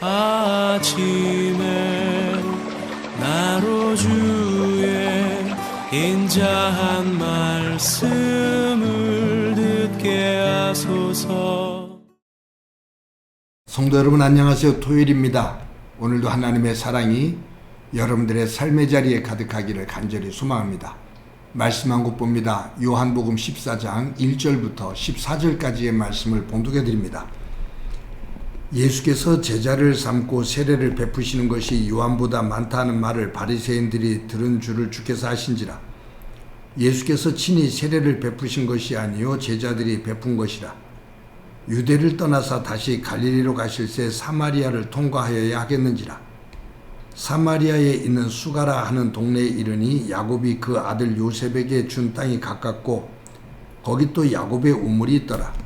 아침에 나로 주의 인자한 말씀을 듣게 하소서 성도 여러분 안녕하세요. 토요일입니다. 오늘도 하나님의 사랑이 여러분들의 삶의 자리에 가득하기를 간절히 소망합니다. 말씀 한 곳 봅니다. 요한복음 14장 1절부터 14절까지의 말씀을 봉독해 드립니다. 예수께서 제자를 삼고 세례를 베푸시는 것이 요한보다 많다는 말을 바리새인들이 들은 줄을 주께서 아신지라. 예수께서 친히 세례를 베푸신 것이 아니요 제자들이 베푼 것이라. 유대를 떠나서 다시 갈릴리로 가실 새 사마리아를 통과하여야 하겠는지라. 사마리아에 있는 수가라 하는 동네에 이르니 야곱이 그 아들 요셉에게 준 땅이 가깝고 거기 또 야곱의 우물이 있더라.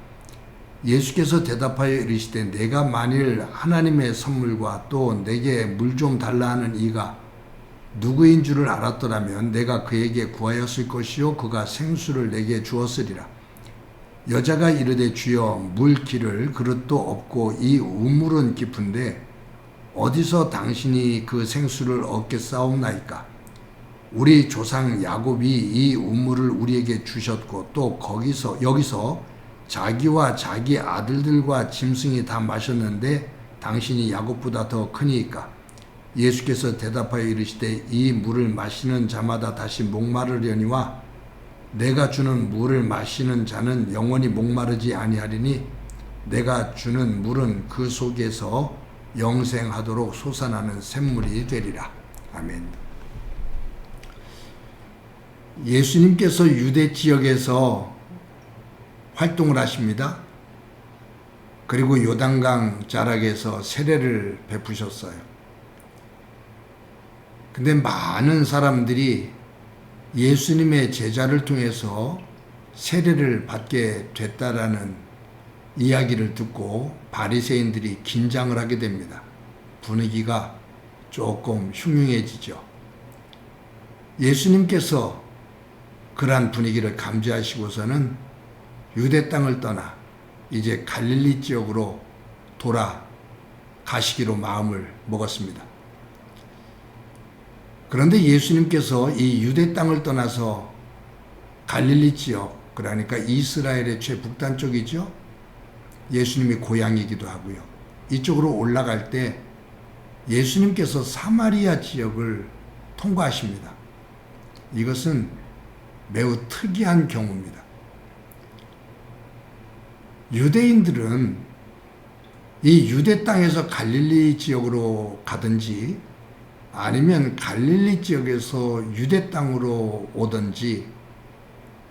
예수께서 대답하여 이르시되 내가 만일 하나님의 선물과 또 내게 물 좀 달라 하는 이가 누구인 줄을 알았더라면 내가 그에게 구하였을 것이요 그가 생수를 내게 주었으리라. 여자가 이르되 주여 물기를 그릇도 없고 이 우물은 깊은데 어디서 당신이 그 생수를 얻겠사옵나이까 우리 조상 야곱이 이 우물을 우리에게 주셨고 또 거기서 여기서 자기와 자기 아들들과 짐승이 다 마셨는데 당신이 야곱보다 더 크니까 예수께서 대답하여 이르시되 이 물을 마시는 자마다 다시 목마르려니와 내가 주는 물을 마시는 자는 영원히 목마르지 아니하리니 내가 주는 물은 그 속에서 영생하도록 솟아나는 샘물이 되리라. 아멘. 예수님께서 유대 지역에서 활동을 하십니다. 그리고 요단강 자락에서 세례를 베푸셨어요. 근데 많은 사람들이 예수님의 제자를 통해서 세례를 받게 됐다라는 이야기를 듣고 바리새인들이 긴장을 하게 됩니다. 분위기가 조금 흉흉해지죠. 예수님께서 그러한 분위기를 감지하시고서는 유대 땅을 떠나 이제 갈릴리 지역으로 돌아 가시기로 마음을 먹었습니다. 그런데 예수님께서 이 유대 땅을 떠나서 갈릴리 지역, 그러니까 이스라엘의 최북단 쪽이죠. 예수님이 고향이기도 하고요. 이쪽으로 올라갈 때 예수님께서 사마리아 지역을 통과하십니다. 이것은 매우 특이한 경우입니다. 유대인들은 이 유대 땅에서 갈릴리 지역으로 가든지 아니면 갈릴리 지역에서 유대 땅으로 오든지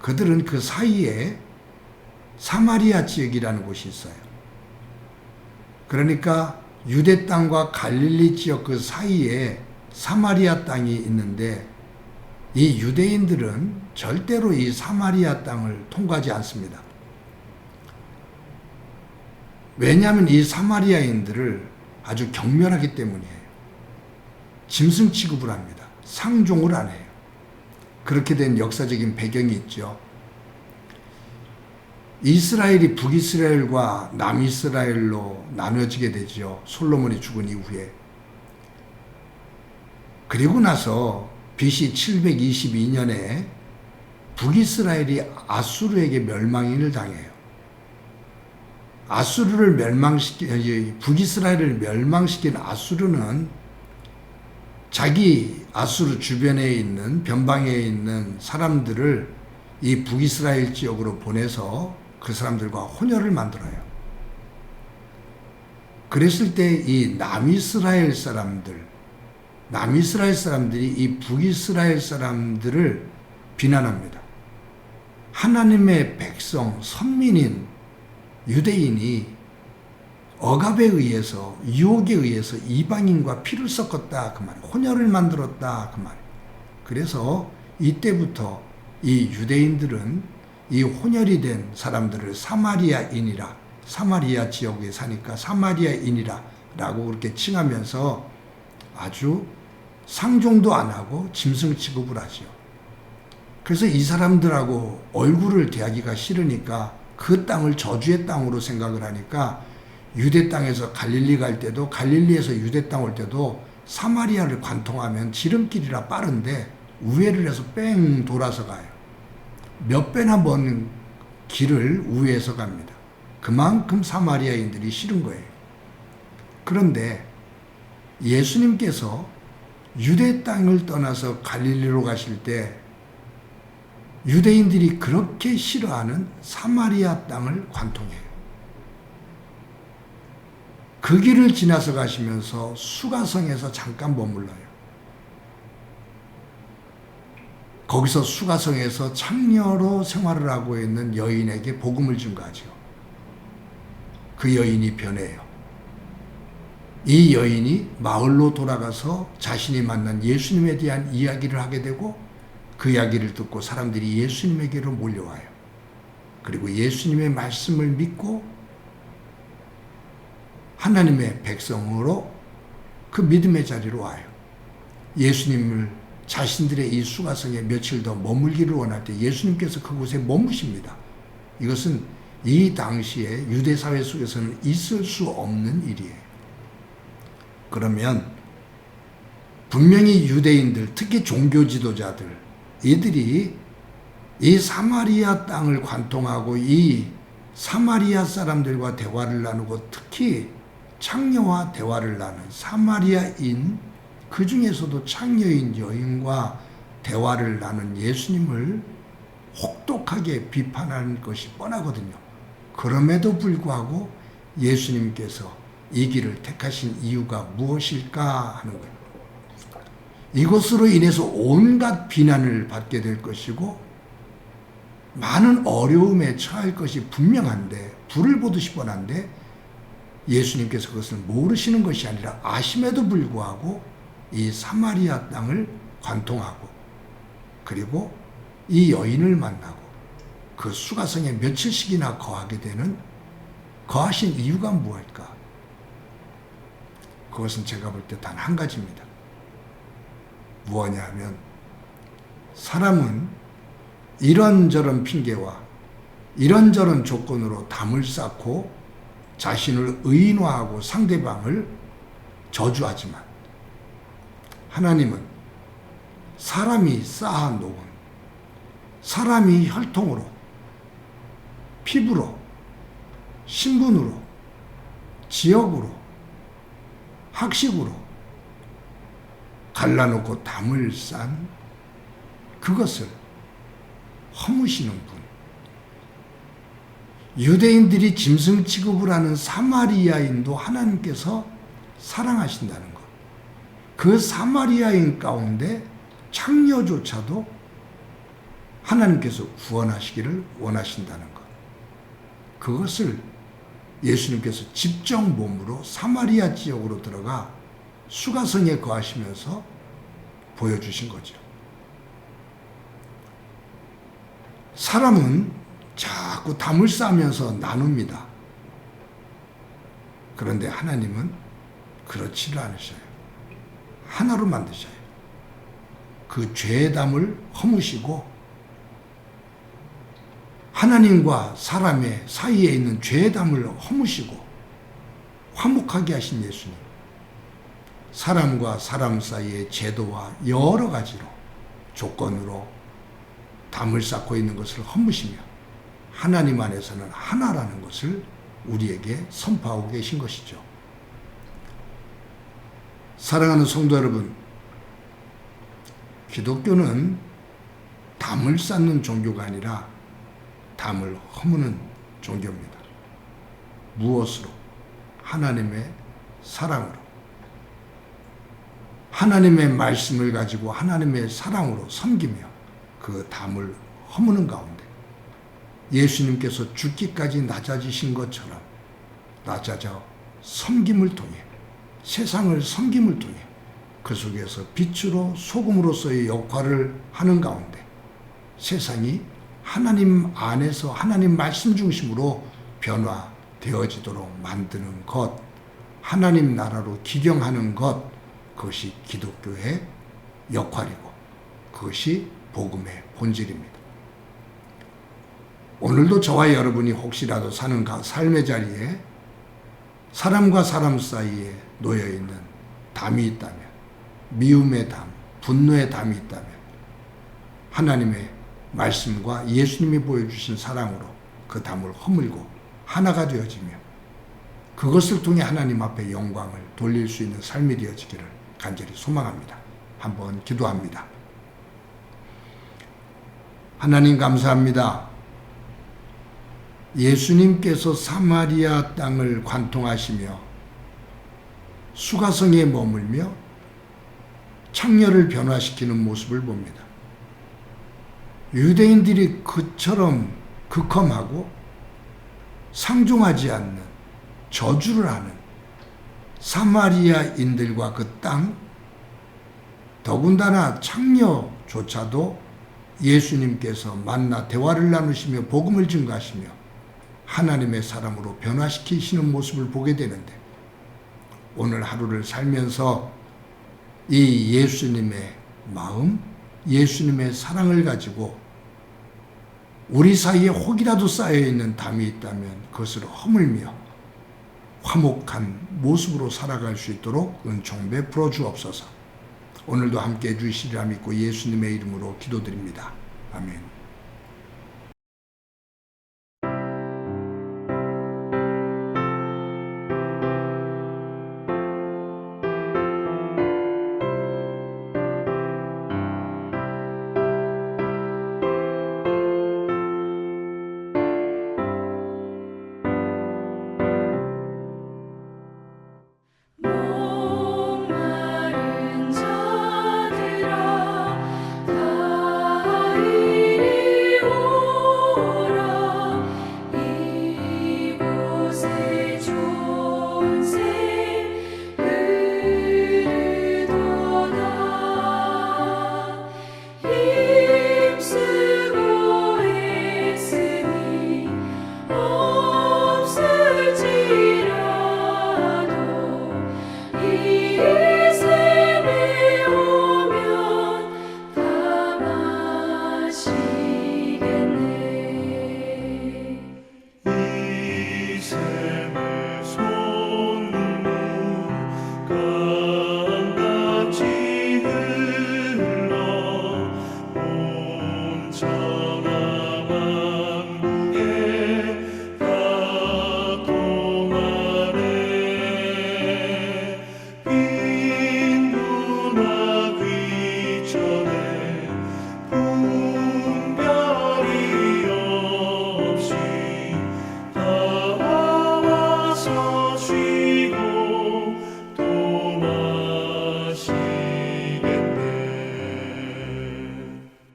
그들은 그 사이에 사마리아 지역이라는 곳이 있어요. 그러니까 유대 땅과 갈릴리 지역 그 사이에 사마리아 땅이 있는데 이 유대인들은 절대로 이 사마리아 땅을 통과하지 않습니다. 왜냐하면 이 사마리아인들을 아주 경멸하기 때문이에요. 짐승 취급을 합니다. 상종을 안 해요. 그렇게 된 역사적인 배경이 있죠. 이스라엘이 북이스라엘과 남이스라엘로 나눠지게 되죠. 솔로몬이 죽은 이후에. 그리고 나서 BC 722년에 북이스라엘이 아수르에게 멸망인을 당해요. 아수르를 멸망시킨 북이스라엘을 멸망시킨 아수르는 자기 아수르 주변에 있는 변방에 있는 사람들을 이 북이스라엘 지역으로 보내서 그 사람들과 혼혈을 만들어요. 그랬을 때 이 남이스라엘 사람들, 남이스라엘 사람들이 이 북이스라엘 사람들을 비난합니다. 하나님의 백성, 선민인 유대인이 억압에 의해서 유혹에 의해서 이방인과 피를 섞었다 그 말. 혼혈을 만들었다 그 말. 그래서 이때부터 이 유대인들은 이 혼혈이 된 사람들을 사마리아인이라 사마리아 지역에 사니까 사마리아인이라 라고 그렇게 칭하면서 아주 상종도 안 하고 짐승 취급을 하지요. 그래서 이 사람들하고 얼굴을 대하기가 싫으니까 그 땅을 저주의 땅으로 생각을 하니까 유대 땅에서 갈릴리 갈 때도 갈릴리에서 유대 땅 올 때도 사마리아를 관통하면 지름길이라 빠른데 우회를 해서 뺑 돌아서 가요. 몇 배나 먼 길을 우회해서 갑니다. 그만큼 사마리아인들이 싫은 거예요. 그런데 예수님께서 유대 땅을 떠나서 갈릴리로 가실 때 유대인들이 그렇게 싫어하는 사마리아 땅을 관통해요. 그 길을 지나서 가시면서 수가성에서 잠깐 머물러요. 거기서 수가성에서 창녀로 생활을 하고 있는 여인에게 복음을 증거하죠. 그 여인이 변해요. 이 여인이 마을로 돌아가서 자신이 만난 예수님에 대한 이야기를 하게 되고 그 이야기를 듣고 사람들이 예수님에게로 몰려와요. 그리고 예수님의 말씀을 믿고 하나님의 백성으로 그 믿음의 자리로 와요. 예수님을 자신들의 이 수가성에 며칠 더 머물기를 원할 때 예수님께서 그곳에 머무십니다. 이것은 이 당시에 유대 사회 속에서는 있을 수 없는 일이에요. 그러면 분명히 유대인들, 특히 종교 지도자들, 이들이 이 사마리아 땅을 관통하고 이 사마리아 사람들과 대화를 나누고 특히 창녀와 대화를 나눈 사마리아인 그 중에서도 창녀인 여인과 대화를 나눈 예수님을 혹독하게 비판하는 것이 뻔하거든요. 그럼에도 불구하고 예수님께서 이 길을 택하신 이유가 무엇일까 하는 거예요. 이것으로 인해서 온갖 비난을 받게 될 것이고 많은 어려움에 처할 것이 분명한데 불을 보듯이 뻔한데 예수님께서 그것을 모르시는 것이 아니라 아심에도 불구하고 이 사마리아 땅을 관통하고 그리고 이 여인을 만나고 그 수가성에 며칠씩이나 거하게 되는 거하신 이유가 무엇일까? 그것은 제가 볼 때 단 한 가지입니다. 무엇냐 하면 사람은 이런저런 핑계와 이런저런 조건으로 담을 쌓고 자신을 의인화하고 상대방을 저주하지만 하나님은 사람이 쌓아 놓은 사람이 혈통으로 피부로 신분으로 지역으로 학식으로 갈라놓고 담을 싼 그것을 허무시는 분. 유대인들이 짐승 취급을 하는 사마리아인도 하나님께서 사랑하신다는 것. 그 사마리아인 가운데 창녀조차도 하나님께서 구원하시기를 원하신다는 것. 그것을 예수님께서 직접 몸으로 사마리아 지역으로 들어가 수가성에 거하시면서 보여주신 거죠. 사람은 자꾸 담을 쌓으면서 나눕니다. 그런데 하나님은 그렇지를 않으셔요. 하나로 만드셔요. 그 죄의 담을 허무시고 하나님과 사람의 사이에 있는 죄의 담을 허무시고 화목하게 하신 예수님. 사람과 사람 사이의 제도와 여러 가지로 조건으로 담을 쌓고 있는 것을 허무시며 하나님 안에서는 하나라는 것을 우리에게 선포하고 계신 것이죠. 사랑하는 성도 여러분, 기독교는 담을 쌓는 종교가 아니라 담을 허무는 종교입니다. 무엇으로? 하나님의 사랑으로. 하나님의 말씀을 가지고 하나님의 사랑으로 섬기며 그 담을 허무는 가운데 예수님께서 죽기까지 낮아지신 것처럼 낮아져 섬김을 통해 세상을 섬김을 통해 그 속에서 빛으로 소금으로서의 역할을 하는 가운데 세상이 하나님 안에서 하나님 말씀 중심으로 변화되어지도록 만드는 것, 하나님 나라로 기경하는 것, 그것이 기독교의 역할이고 그것이 복음의 본질입니다. 오늘도 저와 여러분이 혹시라도 사는 가- 삶의 자리에 사람과 사람 사이에 놓여 있는 담이 있다면, 미움의 담, 분노의 담이 있다면, 하나님의 말씀과 예수님이 보여주신 사랑으로 그 담을 허물고 하나가 되어지며, 그것을 통해 하나님 앞에 영광을 돌릴 수 있는 삶이 되어지기를 간절히 소망합니다. 한번 기도합니다. 하나님 감사합니다. 예수님께서 사마리아 땅을 관통하시며 수가성에 머물며 창녀를 변화시키는 모습을 봅니다. 유대인들이 그처럼 극험하고 상종하지 않는 저주를 하는 사마리아인들과 그 땅, 더군다나 창녀조차도 예수님께서 만나 대화를 나누시며 복음을 증가하시며 하나님의 사람으로 변화시키시는 모습을 보게 되는데 오늘 하루를 살면서 이 예수님의 마음, 예수님의 사랑을 가지고 우리 사이에 혹이라도 쌓여 있는 담이 있다면 그것을 허물며 화목한 모습으로 살아갈 수 있도록 은총 베풀어 주옵소서. 오늘도 함께 해주시리라 믿고 예수님의 이름으로 기도드립니다. 아멘.